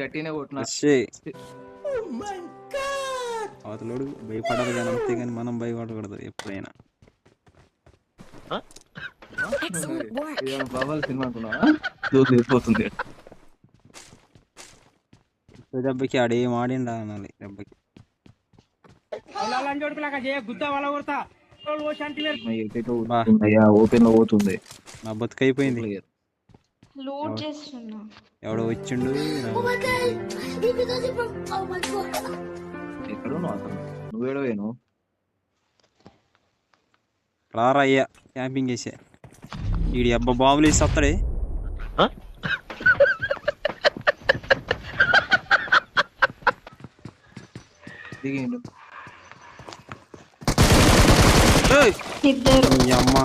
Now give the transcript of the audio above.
గట్టినే వచ్చే అవతలోడు భయపడాలి కానీ అంతే కానీ మనం భయపడకూడదు ఎప్పుడైనా. బాబాల సినిమా దెబ్బకి ఆడేం ఆడిండా అనాలి దెబ్బకి. ఓపెన్లో పోతుంది. నా బతుకైపోయింది. లోడ్ చేస్తున్నా. ఎవడో వచ్చిండు. ఎక్కడ ఉన్నావు అసలు నువ్వేడో వేను రారా అయ్యా క్యాంపింగ్ చేసే. ఈడి అబ్బా బాబులు వేసి వస్తాడే. ఈ అమ్మ.